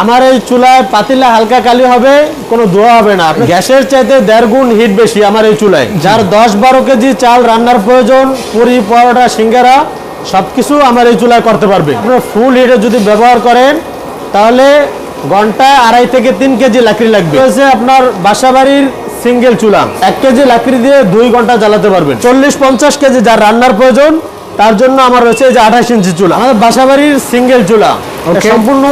আমার এই চুলায় পাতিলা হালকা কালি হবে কোনো ধোয়া হবে না। গ্যাসের চাইতে দেড় গুণ হিট বেশি আমার এই চুলায়। যার দশ বারো কেজি চাল রান্নার প্রয়োজন পুরি পরোটা সিঙ্গারা সবকিছু আমার এই চুলায় করতে পারবে। আপনার ফুল হিটে যদি ব্যবহার করেন তাহলে ঘন্টায় আড়াই থেকে তিন কেজি লাকড়ি লাগবে। হচ্ছে আপনার বাসাবাড়ির সিঙ্গেল চুলা এক কেজি লাকড়ি দিয়ে দুই ঘণ্টা জ্বালাতে পারবেন। চল্লিশ পঞ্চাশ কেজি যার রান্নার প্রয়োজন তার জন্য আমার রয়েছে এই যে আঠাশ ইঞ্চি চুলা। আমাদের বাসাবাড়ির সিঙ্গেল চুলা. সম্পূর্ণ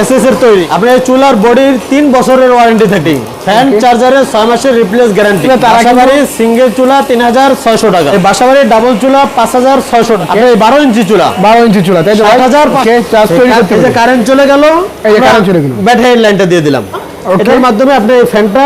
এসএস এর তৈরি। আপনার চুলার বডির তিন বছরের ওয়ারেন্টি থাকে। ফ্যান চার্জারের ছয় মাসের রিপ্লেস গ্যারান্টি বাসাবাড়ি সিঙ্গেল চুলা তিন হাজার ছয়শো টাকা। বাসাবাড়ি ডাবল চুলা পাঁচ হাজার ছয়শো টাকা। বারো ইঞ্চি চুলা। বারো ইঞ্চি চুলা তাই হাজার। কারেন্ট চলে গেল। ব্যাটারি লাইনটা দিয়ে দিলাম। এটার মাধ্যমে আপনি এই ফ্যানটা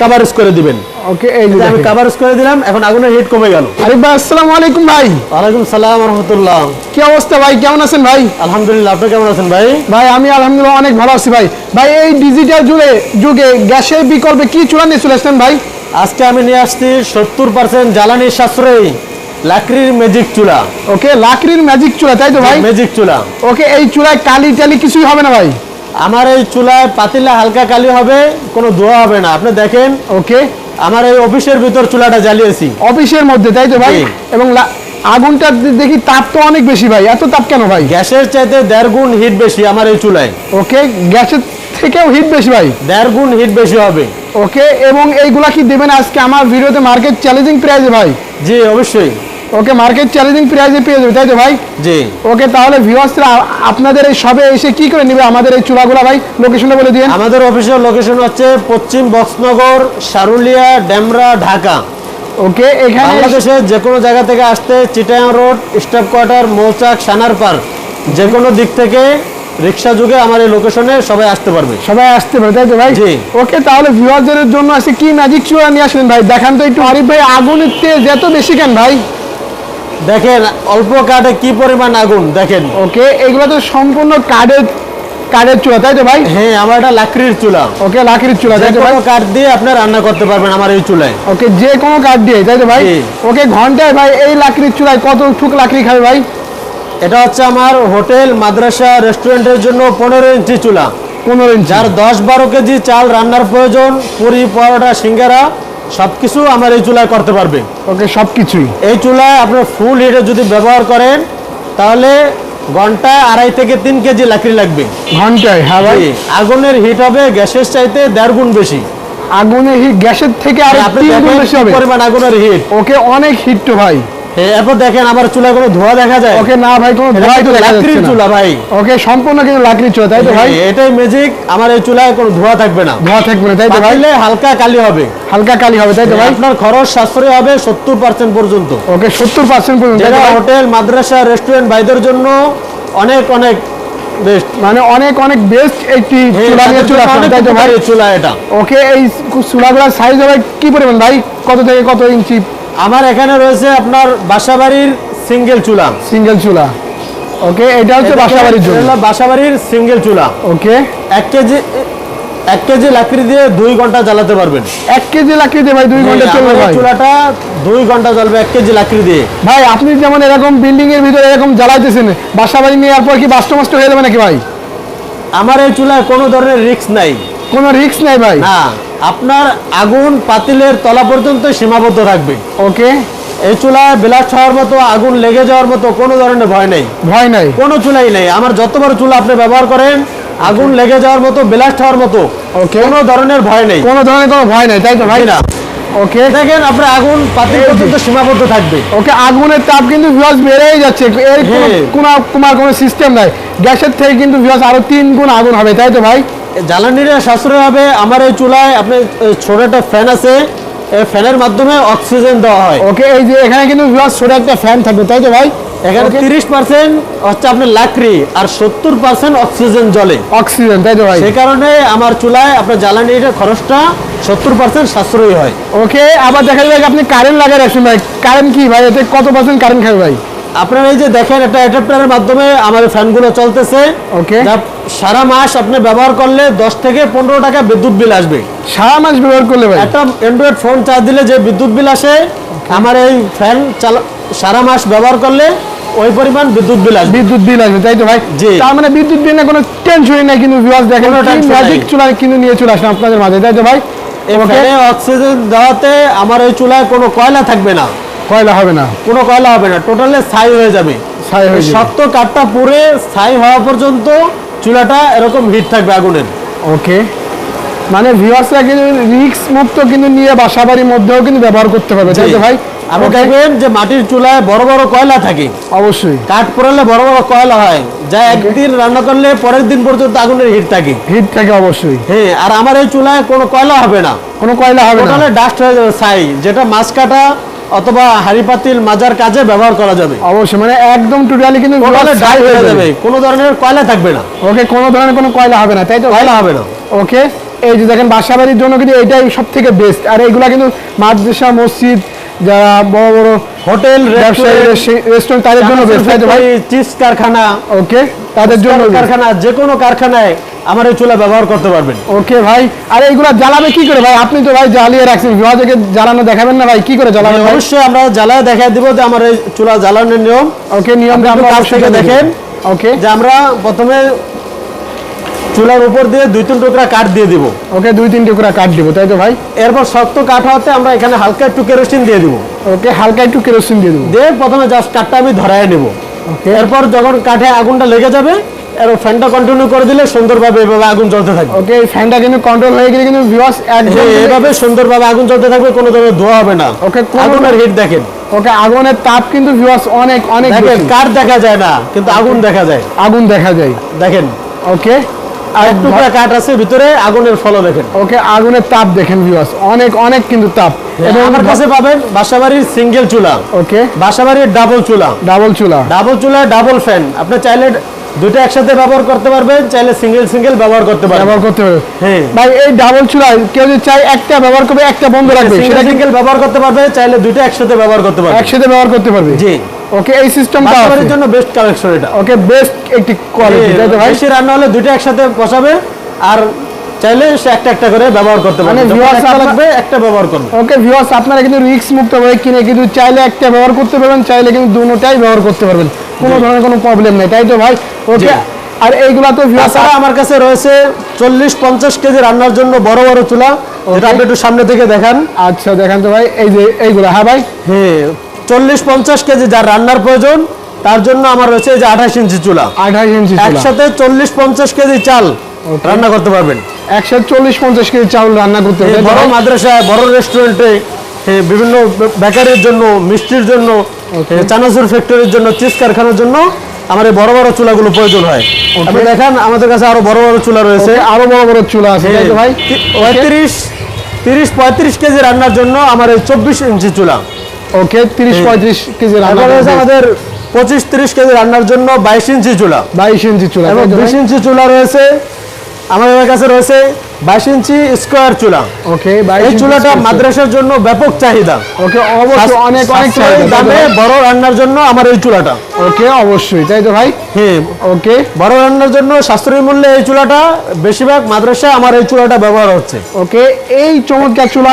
কাভারেজ করে দিবেন। ওকে এই যে আমি। কাভারেজ করে দিলাম এখন আগুনের হিট কমে গেল। আরিফ ভাই আসসালামু আলাইকুম ভাই। ওয়ালাইকুম সালাম রহমতুল্লাহ। কি অবস্থা ভাই? কেমন আছেন ভাই? আলহামদুলিল্লাহ আপনি কেমন আছেন ভাই? ভাই আমি আলহামদুলিল্লাহ অনেক ভালো আছি ভাই। ভাই এই ডিজিটাল যুগে যুগে গ্যাসের বিকল্পে কি চুলা নিয়ে চলে আসছেন ভাই? আজকে আমি নিয়ে আসছি সত্তর পার্সেন্ট জ্বালানি সাশ্রয়ী লাকড়ির ম্যাজিক চুলা। ওকে লাকড়ির ম্যাজিক চুলা তাই তো ভাই? ম্যাজিক চুলা। ওকে এই চুলায় কালি টালি কিছুই হবে না ভাই। আমার এই চুলায় পাতিলা হালকা কালি হবে কোনো ধোয়া হবে না। আপনি দেখেন ওকে আমার এই অফিসের ভিতর চুলাটা জ্বালিয়েছি। অফিসের মধ্যে তাই তো ভাই? এবং আগুনটা দেখি তাপ তো অনেক বেশি ভাই। এত তাপ কেন ভাই? গ্যাসের চাইতে দেড় গুণ হিট বেশি আমার এই চুলায়। ওকে গ্যাসের থেকেও হিট বেশি ভাই। দেড় গুণ হিট বেশি হবে। ওকে এবং এইগুলা কি দেবেন আজকে? আমার ভিডিওতে মার্কেট চ্যালেঞ্জিং প্রাইসে ভাই। জি অবশ্যই। ওকে মার্কেট চ্যালেঞ্জিং প্রাইসে পেয়ে যাবে তাই তো ভাই? জি। ওকে তাহলে ভিউয়ার্সরা আপনাদের এই সবে এসে কি করে নেবে? আমাদের এই চুলাগুলা ভাই লোকেশনটা বলে দিন আমাদের অফিসের লোকেশন হচ্ছে পশ্চিম বক্সনগর সারুলিয়া ডেমরা ঢাকা। ওকে এখানে বাংলাদেশের যে কোনো জায়গা থেকে আসতে Chittagong road staff quarter Mouchak Sanar park যে কোনো দিক থেকে রিক্সা যুগে আমার এই লোকেশনে সবাই আসতে পারবে। সবাই আসতে পারে তাই তো ভাই? জি। ওকে তাহলে ভিউয়ারদের জন্য আজকে কি ম্যাজিক চুলা নিয়ে আসলেন ভাই? দেখান তো একটু। আরিফ ভাই আগুনের তেজ এত বেশি কেন ভাই? দেখেন অল্প কাঠে কি পরিমাণ আগুন দেখেন। ওকে এগুলো তো সম্পূর্ণ কাঠের কাঠের চুলা তাই তো ভাই? হ্যাঁ আমার এটা লাকড়ির চুলা। ওকে লাকড়ির চুলা তাই তো ভাই? কাঠ দিয়ে আপনি রান্না করতে পারবেন আমার এই চুলায়। ওকে যে কোনো কাঠ দিয়ে তাই তো ভাই? ওকে ঘন্টায় ভাই এই লাকড়ির চুলায় কত ঠুক লাকড়ি খাবে ভাই? এটা হচ্ছে আমার হোটেল মাদ্রাসা রেস্টুরেন্টের জন্য পনেরো ইঞ্চি চুলা। পনেরো ইঞ্চি। যার দশ বারো কেজি চাল রান্নার প্রয়োজন পুরি পরোটা সিঙ্গারা। সবকিছু আমার এই চুলায় করতে পারবে। ওকে সব কিছুই এই চুলায় আপনার ফুল হিটে যদি ব্যবহার করেন তাহলে ঘন্টায় আড়াই থেকে তিন কেজি লাকড়ি লাগবে। ঘন্টায় হ্যাঁ ভাই। আগুনের হিট হবে গ্যাসের চাইতে দেড় গুণ বেশি। আগুনের হিট গ্যাসের থেকে আরও আপনি তিন গুণ বেশি হবে। পরিমাণ আগুনের হিট। ওকে অনেক হিট তো ভাই। এরপর দেখেন আমার চুলায় কোনো ধোঁয়া দেখা যায়? ওকে না ভাই কোনো এটা তো লাকড়ির। চুলা ভাই। ওকে সম্পূর্ণ কিন্তু লাকড়ির চুলা তাই তো ভাই? এটাই ম্যাজিক আমার এই চুলায় কোনো ধোঁয়া থাকবে না। ধোঁয়া থাকবে না তাই তো ভাই? হালকা কালি হবে। হালকা কালি হবে তাই তো ভাই? আপনার খরচ সাশ্রয় হবে সত্তর পার্সেন্ট পর্যন্ত। ওকে সত্তর পার্সেন্ট পর্যন্ত তাই যেটা হোটেল মাদ্রাসা রেস্টুরেন্ট ভাইদের জন্য অনেক অনেক বেস্ট মানে অনেক অনেক বেস্ট একটি চুলা নিয়ে চলে তাই তো ভাই? চুলা এটা। ওকে এই চুলাগুলোর সাইজ হবে কি পরিমাণ ভাই? কত থেকে কত ইঞ্চি আমার এখানে রয়েছে আপনার বাসাবাড়ির সিঙ্গেল চুলা। সিঙ্গেল চুলা। ওকে এটা হচ্ছে বাসা বাড়ির জন্য। এটা বাসাবাড়ির সিঙ্গেল চুলা। ওকে। এক কেজি এক কেজি লাকড়ি দিয়ে দুই ঘণ্টা জ্বালাতে পারবেন। এক কেজি লাকড়ি দিয়ে ভাই দুই ঘণ্টা চলবে ভাই। চুলাটা দুই ঘণ্টা জ্বলবে এক কেজি লাকড়ি দিয়ে। ভাই আপনি যেমন এরকম বিল্ডিং এর ভিতরে এরকম জ্বালাইতেছেন বাসা বাড়ি নিয়ে পর কি বাস্ট মাস্ট হয়ে যাবে নাকি ভাই? আমার এই চুলায় কোনো ধরনের রিস্ক নাই। কোনো রিস্ক নাই ভাই? না। আপনার আগুন পাতিলের তলা পর্যন্ত সীমাবদ্ধ থাকবে ওকে? এই চুলায় বিলাস হওয়ার মতো আগুন লেগে যাওয়ার মতো কোনো ধরনের ভয় নেই। ভয় নাই। কোনো চুলাই নেই। আমার যত বড় চুলা আপনি ব্যবহার করেন আগুন লেগে যাওয়ার মতো বিলাস্ট হওয়ার মতো কোনো ধরনের ভয় নেই। কোনো ধরনের কোনো ভয় নেই তাই তো ভাই? না। ওকে। দেখেন আপনার আগুন পাতিল পর্যন্ত সীমাবদ্ধ থাকবে। ওকে আগুনের তাপ কিন্তু ভিউয়ার্স বেড়েই যাচ্ছে। এর কোনো হ্যাঁ। কোনো কোনো সিস্টেম নাই। গ্যাসের থেকে কিন্তু ভিউয়ার্স আরও তিন গুণ আগুন হবে তাই তো ভাই? জ্বালানির সাশ্রয় হবে। আমার এই চুলায় আপনি ছোট একটা ফ্যান আছে। এই ফ্যানের মাধ্যমে অক্সিজেন দেওয়া হয়। ওকে এই যে এখানে কিন্তু ছোট একটা ফ্যান থাকবে তাই তো ভাই? এখানে তিরিশ পার্সেন্ট হচ্ছে আপনার লাকড়ি আর সত্তর পার্সেন্ট অক্সিজেন জলে। অক্সিজেন তাই তো ভাই? সে কারণে আমার চুলায় আপনার জ্বালানির খরচটা সত্তর পার্সেন্ট সাশ্রয়ী হয়। ওকে আবার দেখা যাবে আপনি কারেন্ট লাগাই রাখছেন ভাই। কারেন্ট কি ভাই? এতে কত পার্সেন্ট কারেন্ট খাবে ভাই? আপনার এই যে দেখেন একটা অ্যাডাপ্টারের মাধ্যমে আমার ফ্যানগুলো চলতেছে. যা সারা মাস আপনি ব্যবহার করলে দশ থেকে পনেরো টাকা বিদ্যুৎ বিল আসবে। সারা মাস ব্যবহার করলে ভাই? একটা অ্যান্ড্রয়েড ফোন চার্জ দিলে যে বিদ্যুৎ বিল আসে আমার এই ফ্যান সারা মাস ব্যবহার করলে ওই পরিমাণ বিদ্যুৎ বিল আসবে। বিদ্যুৎ বিল আসবে তাই তো ভাই? জি। তার মানে বিদ্যুৎ বিল না কোনো টেনশনই নাই কিন্তু ভিউয়ার্স দেখেন ম্যাজিক চুলা কিন্তু নিয়ে চলে আসলাম আপনাদের মাঝে তাই তো ভাই? ওকে ফ্যানে অক্সিজেন দেওয়াতে আমার ওই চুলায় কোনো কয়লা থাকবে না। কয়লা হবে না? কোনো কয়লা হবে না টোটালে ছাই হয়ে যাবে। ছাই হয়ে শক্ত কাঠটা পুড়ে ছাই হওয়া পর্যন্ত চুলাটা এরকম হিট থাকবে আগুনের। ওকে। মানে ভিউয়ার্সরা কিন্তু রিক্স মুক্ত কিন্তু নিয়ে বাসা বাড়ির মধ্যেও কিন্তু ব্যবহার করতে পারবে তাই তো ভাই? আপনি দেখবেন যে মাটির চুলায় বড় বড় কয়লা থাকে। অবশ্যই। কাঠ পোড়ালে বড় বড় কয়লা হয় যা একদিন রান্না করলে পরের দিন পর্যন্ত আগুনের হিট থাকে। হিট থাকে অবশ্যই। হ্যাঁ আর আমার এই চুলায় কোনো কয়লা হবে না। কোনো কয়লা হবে না। ডাস্ট হয়ে যাবে ছাই যেটা মাছ কাটা অথবা হাড়ি পাতিল মাজার কাজে ব্যবহার করা যাবে। অবশ্যই মানে একদম টোটালি কিন্তু ড্রাই হয়ে যাবে। কোনো ধরনের কয়লা থাকবে না। ওকে কোনো ধরনের কোনো কয়লা হবে না তাই তো? কয়লা হবে না। ওকে এই যে দেখেন বাসাবাড়ির জন্য কিন্তু এটাই সব থেকে বেস্ট আর এইগুলা কিন্তু মাদ্রাসা মসজিদ যারা বড় বড় হোটেল রেস্টুরেন্ট তাদের জন্য চিপস কারখানা ওকে তাদের জন্য। কারখানা যে কোনো কারখানায় আমার এই চুলা ব্যবহার করতে পারবেন। ওকে ভাই আর এইগুলা জ্বালাবে কি করে ভাই? আপনি তো ভাই জ্বালিয়ে রাখছেন বিভাজকে জ্বালানো দেখাবেন না ভাই কি করে জ্বালাবেন অবশ্যই আমরা জ্বালায় দেখা দিব যে আমার এই চুলা জ্বালানোর নিয়ম। ওকে কাছ থেকে দেখেন। ওকে। যে আমরা প্রথমে চুলার উপর দিয়ে দুই তিন টুকরা কাঠ দিয়ে দিব। ওকে দুই তিন টুকরা কাঠ দিব তাই তো ভাই? এরপর শক্ত কাঠ হতে আমরা এখানে হালকা একটু কেরোসিন দিয়ে দিব। ওকে হালকা একটু কেরোসিন দিয়ে দেবো। দিয়ে প্রথমে জাস্ট কাঠটা আমি ধরায় নেব। ওকে। এরপর যখন কাঠে আগুনটা লেগে যাবে এর ফ্যানটা কন্টিনিউ করে দিলে সুন্দরভাবে এভাবে আগুন জ্বলতে থাকবে। ওকে ফ্যানটা কিন্তু কন্ট্রোল হয়ে গেলে কিন্তু ভিউয়ার্স একদম এভাবে সুন্দরভাবে আগুন জ্বলতে থাকবে কোনো ধরনের ধোয়া হবে না। ওকে আগুনের হিট দেখেন। ওকে আগুনের তাপ কিন্তু ভিউয়ার্স অনেক অনেক দেখেন। কাঠ দেখা যায় না কিন্তু আগুন দেখা যায়। আগুন দেখা যায়। দেখেন। ওকে। আর টুকরা কাঠ আছে ভিতরে আগুনের ফলো দেখেন। ওকে আগুনের তাপ দেখেন ভিউয়ার্স অনেক অনেক কিন্তু তাপ। এবং আমার কাছে পাবেন বাসাবাড়ির সিঙ্গেল চুলা। ওকে। বাসাবাড়ির ডাবল চুলা। ডাবল চুলা। ডাবল চুলা ডাবল ফ্যান আপনি চাইলে দুটো একসাথে ব্যবহার করতে পারবেন চাইলে সিঙ্গেল সিঙ্গেল ব্যবহার করতে পারবেন। ব্যবহার করতে পারবে হ্যাঁ। ভাই এই ডাবল চুলা কেউ যদি চাই একটা ব্যবহার করবে একটা বন্ধ রাখবে সেটা সিঙ্গেল ব্যবহার করতে পারবে চাইলে দুটো একসাথে ব্যবহার করতে পারবে। একসাথে ব্যবহার করতে পারবে? জি। ওকে এই সিস্টেমটা বাসাবাড়ির জন্য বেস্ট কালেকশন এটা। ওকে বেস্ট একটি কোয়ালিটি তাই তো ভাই? বেশি রান্না হলে দুটো একসাথে বসাবে আর চাইলে সে একটা একটা করে ব্যবহার করতে পারবে। মানে একটা লাগবে একটা ব্যবহার করবে। ওকে ভিউয়ার্স আপনারা কিন্তু রিস্ক মুক্ত ভাবে কিনে কিন্তু চাইলে একটা ব্যবহার করতে পারবেন চাইলে কিন্তু দুটোটাই ব্যবহার করতে পারবেন। কোনো ধরনের কোনো প্রবলেম নেই তাই তো ভাই? ওকে আর এইগুলা তো ভিউয়ার্স তাছাড়া আমার কাছে রয়েছে চল্লিশ পঞ্চাশ কেজি রান্নার জন্য বড় বড় চুলা। যেটা আপনি একটু সামনে থেকে দেখান। আচ্ছা দেখেন তো ভাই এই যে এইগুলা হ্যাঁ ভাই? হ্যাঁ চল্লিশ পঞ্চাশ কেজি যার রান্নার প্রয়োজন তার জন্য আমার রয়েছে এই যে আঠাশ ইঞ্চি চুলা। আঠাশ ইঞ্চি একসাথে চল্লিশ পঞ্চাশ কেজি চাল রান্না করতে পারবেন। একশো চল্লিশ পঞ্চাশ কেজি চাউল রান্না করতে হবে। বড় মাদ্রাসায় বড় রেস্টুরেন্টে বিভিন্ন বেকারির জন্য মিষ্টির জন্য চানাচুর ফ্যাক্টরির জন্য চিজ কারখানার জন্য আমার এই বড় বড় চুলাগুলো প্রয়োজন হয়। আপনি দেখেন আমাদের কাছে আরও বড় বড় চুলা রয়েছে। আরও বড় বড় চুলা আছে ভাই? পঁয়ত্রিশ তিরিশ পঁয়ত্রিশ কেজি রান্নার জন্য আমার এই চব্বিশ ইঞ্চি চুলা। ওকে তিরিশ হ্যাঁ। পঁয়ত্রিশ কেজি রান্না আমাদের পঁচিশ তিরিশ কেজি রান্নার জন্য বাইশ ইঞ্চি চুলা বাইশ ইঞ্চি চুলা এবং তাই তো ভাই? বিশ ইঞ্চি চুলা রয়েছে আমাদের কাছে রয়েছে বাইশ ইঞ্চি স্কোয়ার চুলা। ওকে এই চুলাটা মাদ্রাসার জন্য ব্যাপক চাহিদা। ওকে অবশ্যই অনেক অনেক দামে বড় রান্নার জন্য আমার এই চুলাটা। ওকে অবশ্যই তাই তো ভাই? হ্যাঁ ওকে। বড় রান্নার জন্য সাশ্রয়ী মূল্যে এই চুলাটা বেশিরভাগ মাদ্রাসা আমার এই চুলাটা ব্যবহার হচ্ছে। ওকে এই চমৎকার চুলা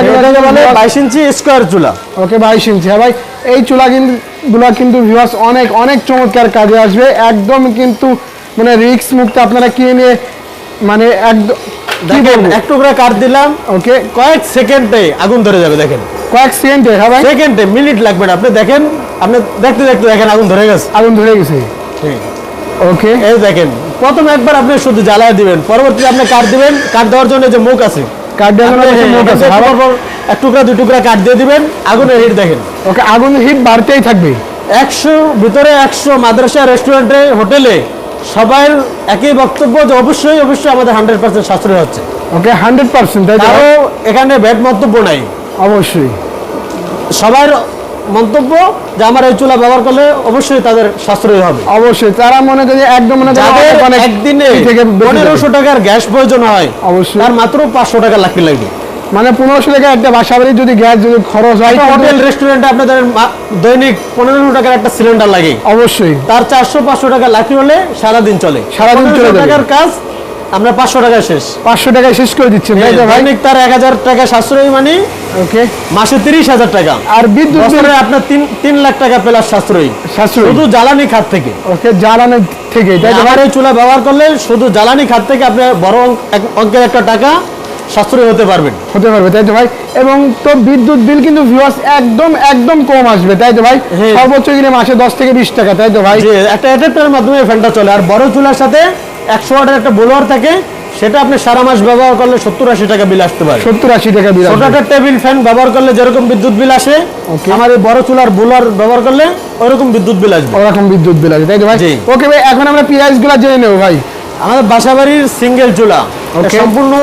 বলে বাইশ ইঞ্চি স্কোয়ার চুলা। ওকে বাইশ ইঞ্চি। হ্যাঁ ভাই এই চুলা কিন্তু গুলা কিন্তু ভিউয়ার্স অনেক অনেক চমৎকার কাজে আসবে। একদম কিন্তু মানে রিক্স মুক্ত আপনারা কিনে নিয়ে মানে একদম কি বলব? এক টুকরা কাঠ দিলাম ওকে কয়েক সেকেন্ডে আগুন ধরে যাবে দেখেন। কয়েক সেকেন্ডে হ্যাঁ ভাই। সেকেন্ডে মিনিট লাগবে না। আপনি দেখেন আপনি দেখতে দেখতে দেখেন আগুন ধরে গেছে। আগুন ধরে গেছে। ওকে এই দেখেন প্রথম একবার আপনি শুধু জ্বালায় দিবেন পরবর্তীতে আপনি কাঠ দিবেন। কাঠ দেওয়ার জন্য যে মুখ আছে কাঠ দেওয়ার জন্য মুখ আছে, হ্যাঁ। এক টুকরা দুই টুকরা কাঠ দিয়ে দিবেন আগুনের হিট দেখেন। ওকে আগুন হিট বাড়তেই থাকবে। একশো ভিতরে একশো মাদ্রাসা রেস্টুরেন্টে হোটেলে সবার একই বক্তব্য যে অবশ্যই অবশ্যই আমাদের হান্ড্রেড পার্সেন্ট সাশ্রয় হচ্ছে ওকে হান্ড্রেড পার্সেন্ট তাই তো কারও ভাই? এখানে ব্যাড মন্তব্য নাই অবশ্যই সবার মন্তব্য যে আমার এই চুলা ব্যবহার করলে অবশ্যই তাদের সাশ্রয় হবে অবশ্যই তারা মনে করে একদম মনে করে একদিনে পনেরোশো। টাকার গ্যাস প্রয়োজন হয় অবশ্যই। আর মাত্র পাঁচশো টাকা লাগবে লাগবে মানে পনেরোশো টাকা একটা বাসা বাড়ির যদি গ্যাস যদি খরচ হয় হোটেল রেস্টুরেন্টে আপনাদের দৈনিক পনেরোশো টাকার একটা সিলিন্ডার লাগে। অবশ্যই। তার চারশো পাঁচশো টাকা লাখি হলে সারাদিন চলে। সারাদিন চলে টাকার কাজ আমরা পাঁচশো টাকা শেষ। পাঁচশো টাকায় শেষ করে তো ভাই? দৈনিক তার এক হাজার টাকা সাশ্রয়ী মানে ওকে। মাসে তিরিশ হাজার টাকা। আর বিদ্যুৎ আপনার তিন তিন লাখ টাকা প্লাস সাশ্রয়ী। সাশ্রয়ী। শুধু জ্বালানি খাত থেকে। ওকে জ্বালানি থেকে তাই চুলা ব্যবহার করলে শুধু জ্বালানি খাত থেকে আপনি বড় অঙ্কের একটা টাকা সাশ্রয়ী হতে পারবেন হতে পারবে তাই তো ভাই? এবং তো বিদ্যুৎ বিল কিন্তু ভিউয়ার্স একদম একদম কম আসবে তাই তো ভাই? হ্যাঁ। সর্বোচ্চ কিনে মাসে দশ থেকে বিশ টাকা তাই তো ভাই? একটা অ্যাডাপ্টারের মাধ্যমে ফ্যানটা চলে। আর বড় চুলার সাথে একশো ওয়াটের একটা বোলোয়ার থাকে সেটা আপনি সারা মাস ব্যবহার করলে সত্তর আশি টাকা বিল আসতে পারে। সত্তর আশি টাকা বিল ছোট একটা টেবিল ফ্যান ব্যবহার করলে যেরকম বিদ্যুৎ বিল আসে. আমার এই বড় চুলার বোলার ব্যবহার করলে ওরকম বিদ্যুৎ বিল আসবে। ওরকম বিদ্যুৎ বিল আছে তাই তো ভাই? ওকে ভাই এখন আমরা প্রাইসগুলো জেনে নেব ভাই। আমাদের বাসাবাড়ির সিঙ্গেল চুলা। সম্পূর্ণ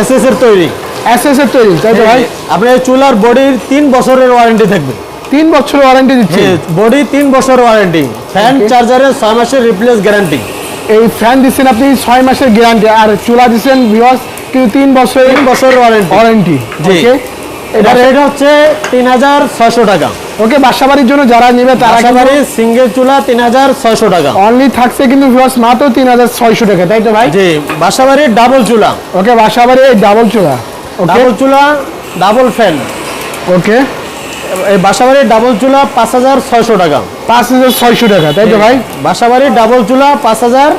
এসএস এর তৈরি। এসএস এর তৈরি তাই তো ভাই? আপনার চুলার বডির তিন বছরের ওয়ারেন্টি থাকবে। তিন বছর ওয়ারেন্টি দিচ্ছে? বডি তিন বছর ওয়ারেন্টি ফ্যান চার্জারের ছয় মাসের রিপ্লেস গ্যারান্টি এই ফ্যান দিচ্ছেন আপনি ছয় মাসের গ্যারান্টি আর চুলা দিচ্ছেন ভিউয়ার্স কিন্তু তিন বছরের তিন বছরের ওয়ারেন্টি ওয়ারেন্টি। ওকে এটা রেট হচ্ছে তিন হাজার ছয়শো টাকা। ওকে বাসা বাড়ির জন্য যারা নেবে তারা বাসাবাড়ি সিঙ্গেল চুলা তিন হাজার ছয়শো টাকা। অনলি থাকছে কিন্তু ভিউয়ার্স মাত্র তিন হাজার ছয়শো টাকা তাই তো ভাই? জি বাসাবাড়ির ডাবল চুলা। ওকে বাসা বাড়ি এই ডাবল চুলা। ডাবল চুলা ডাবল ফ্যান ওকে এই বাসাবাড়ির ডাবল চুলা পাঁচ হাজার ছয়শো টাকা। পাঁচ হাজার ছয়শো টাকা তাই তো ভাই? বাসাবাড়ির ডাবল চুলা পাঁচ হাজার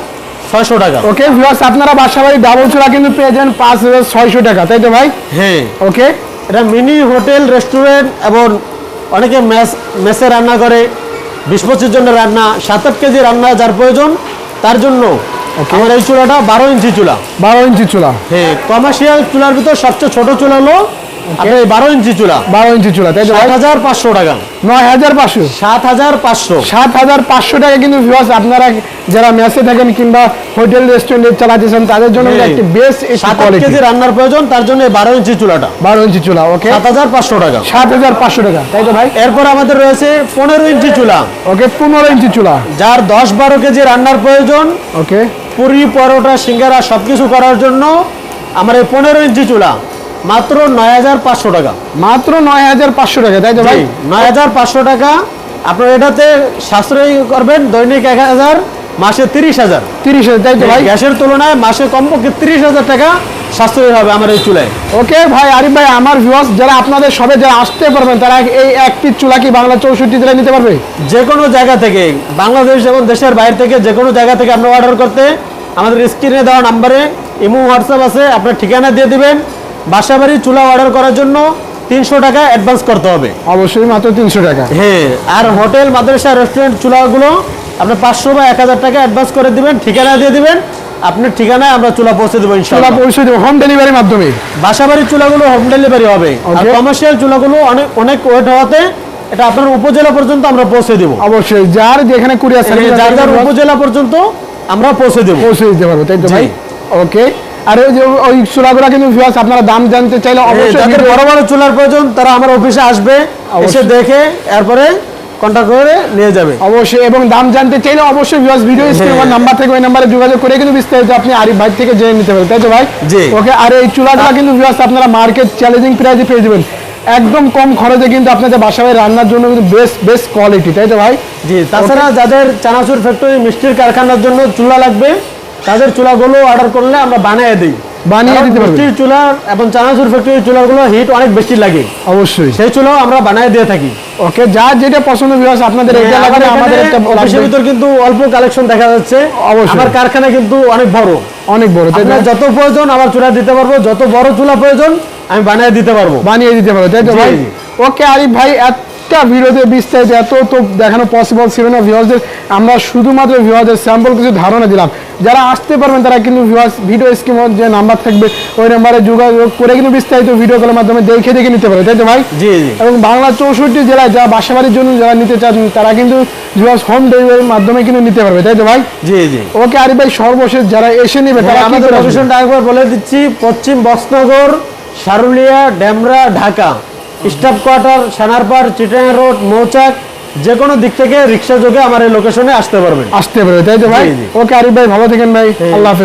ছয়শো টাকা। ওকে ভিউয়ার্স আপনারা বাসা বাড়ি ডাবল চুলা কিন্তু পেয়ে যান পাঁচ হাজার ছয়শো টাকা তাই তো ভাই? হ্যাঁ। ওকে এটা মিনি হোটেল রেস্টুরেন্ট এবং অনেকে মেস মেসে রান্না করে বিশ পঁচিশ জনের রান্না সাত আট কেজি রান্না যার প্রয়োজন তার জন্য আমার এই চুলাটা বারো ইঞ্চি চুলা। বারো ইঞ্চি চুলা। হ্যাঁ কমার্শিয়াল চুলার ভিতর সবচেয়ে ছোট চুলা হলো আপনার বারো ইঞ্চি চুলা? বারো ইঞ্চি চুলা তাই সাত হাজার পাঁচশো টাকা। নয় হাজার পাঁচশো? সাত হাজার পাঁচশো। সাত হাজার পাঁচশো টাকা কিন্তু ভিউয়ার্স আপনারা যারা মেসে থাকেন কিংবা হোটেল রেস্টুরেন্টে চালাতেছেন তাদের জন্য। একটি বেস্ট সাত আট কেজি রান্নার প্রয়োজন তার জন্য বারো ইঞ্চি চুলাটা। বারো ইঞ্চি চুলা ওকে সাত হাজার পাঁচশো টাকা। সাত হাজার পাঁচশো টাকা তাই তো ভাই? এরপর আমাদের রয়েছে পনেরো ইঞ্চি চুলা। ওকে পনেরো ইঞ্চি চুলা। যার দশ বারো কেজি রান্নার প্রয়োজন ওকে পুরি পরোটা সিঙ্গারা সব কিছু করার জন্য আমার এই পনেরো ইঞ্চি চুলা। মাত্র নয় হাজার পাঁচশো টাকা। মাত্র নয় হাজার পাঁচশো টাকা তাই তো ভাই? নয় হাজার পাঁচশো টাকা। আপনার এটাতে সাশ্রয়ী করবেন দৈনিক এক হাজার মাসে তিরিশ হাজার। তিরিশ হাজার তাই তো ভাই? গ্যাসের তুলনায় মাসে কমপক্ষে তিরিশ হাজার টাকা সাশ্রয় হবে আমার এই চুলায়। ওকে ভাই আরিফ ভাই আমার ভিউয়ার্স যারা আপনাদের সবে যারা আসতে পারবেন তারা এই একটি চুলা কি বাংলা চৌষট্টি জেলায় নিতে পারবে? যে কোনো জায়গা থেকে বাংলাদেশ এবং দেশের বাইরে থেকে যে কোনো জায়গা থেকে আপনি অর্ডার করতে আমাদের স্ক্রিনে দেওয়া নাম্বারে ইমো হোয়াটসঅ্যাপ আছে আপনার ঠিকানা দিয়ে দিবেন। বাসাবাড়ি চুলা অর্ডার করার জন্য তিনশো টাকা অ্যাডভান্স করতে হবে। অবশ্যই মাত্র তিনশো টাকা। হ্যাঁ আর হোটেল মাদ্রাসা রেস্টুরেন্ট চুলাগুলো আপনি পাঁচশো বা এক হাজার টাকা অ্যাডভান্স করে দিবেন ঠিকানা দিয়ে দিবেন। আপনার ঠিকানায় আমরা চুলা পৌঁছে দেবো চুলা পৌঁছে দেবো হোম ডেলিভারির মাধ্যমে। বাসাবাড়ির চুলাগুলো হোম ডেলিভারি হবে। আর কমার্শিয়াল চুলাগুলো অনেক অনেক ওয়েট হওয়াতে এটা আপনার উপজেলা পর্যন্ত আমরা পৌঁছে দেবো। অবশ্যই যার যেখানে কুরিয়ার যার যার উপজেলা পর্যন্ত আমরা পৌঁছে দেবো। পৌঁছে দিতে পারব তাই তো ভাই? ওকে আর ওই যে ওই চুলাগুলো কিন্তু ভিউয়ার্স আপনারা দাম জানতে চাইলে অবশ্যই যাদের বড় বড় চুলার প্রয়োজন তারা আমার অফিসে আসবে এসে। দেখে এরপরে কন্ট্যাক্ট করে নিয়ে যাবে। অবশ্যই এবং দাম জানতে চাইলে অবশ্যই ভিউয়ার্স ভিডিও স্ক্রিনে হ্যাঁ। নাম্বার থেকে ওই নাম্বারে যোগাযোগ করে কিন্তু বিস্তারিত আপনি আরিফ ভাই থেকে জেনে নিতে পারেন তাই তো ভাই? ওকে আর এই চুলাগুলো কিন্তু ভিউয়ার্স আপনারা মার্কেট চ্যালেঞ্জিং প্রাইসে পেয়ে যাবেন। একদম কম খরচে কিন্তু আপনাদের বাসায় রান্নার জন্য কিন্তু বেস্ট বেস্ট কোয়ালিটি তাই তো ভাই? জি তাছাড়া যাদের চানাচুর ফ্যাক্টরি মিষ্টির কারখানার জন্য চুলা লাগবে তাদের চুলাগুলো অর্ডার করলে আমরা বানিয়ে দিই। বানিয়ে দিতে এবং চানাচুর ফ্যাক্টরির চুলাগুলো হিট অনেক বেশি লাগে। অবশ্যই। সেই চুলাও আমরা বানিয়ে দিয়ে থাকি। ওকে যা যেটা পছন্দ ভিউয়ার্স আপনাদের এটা হ্যাঁ, আমাদের একটা অফিসের ভিতর কিন্তু অল্প কালেকশন দেখা যাচ্ছে। অবশ্যই। আমার কারখানা কিন্তু অনেক বড়। অনেক বড় তাই যত প্রয়োজন আমার চুলা দিতে পারব যত বড় চুলা প্রয়োজন আমি বানিয়ে দিতে পারব। বানিয়ে দিতে পারো তাই তো ভাই? ওকে আরিফ ভাই একটা ভিডিওতে বিস্তারিত এত তো দেখানো পসিবল ছিল না ভিউয়ার্সদের আমরা শুধুমাত্র ভিউয়ারদের স্যাম্পল কিছু ধারণা দিলাম। যারা আসতে পারবেন তারা কিন্তু ভিউয়ার্স ভিডিও স্ক্রিনের যে নাম্বার থাকবে ওই নাম্বারে যোগাযোগ করে কিন্তু বিস্তারিত ভিডিও কলের মাধ্যমে দেখে দেখে নিতে পারে তাই তো ভাই? জি জি। এবং বাংলা চৌষট্টি জেলায় যারা বাসাবাড়ির জন্য যারা নিতে চান তারা কিন্তু ভিউয়ার্স হোম ডেলিভারির মাধ্যমে কিন্তু নিতে পারবে তাই তো ভাই? জি জি। ওকে আরিফ ভাই সর্বশেষ যারা এসে নেবে তারা আমাদের লোকেশনটা একবার বলে দিচ্ছি। পশ্চিম Boxnagar Sarulia Demra Dhaka. Staff quarter Sanarpar Chittagong road Mouchak যে কোনো দিক থেকে রিক্সা যোগে আমার এই লোকেশনে আসতে পারবেন। আসতে পারবে তাই তো ভাই। ওকে আরিফ ভাই ভালো থাকেন ভাই। আল্লাহ হাফেজ।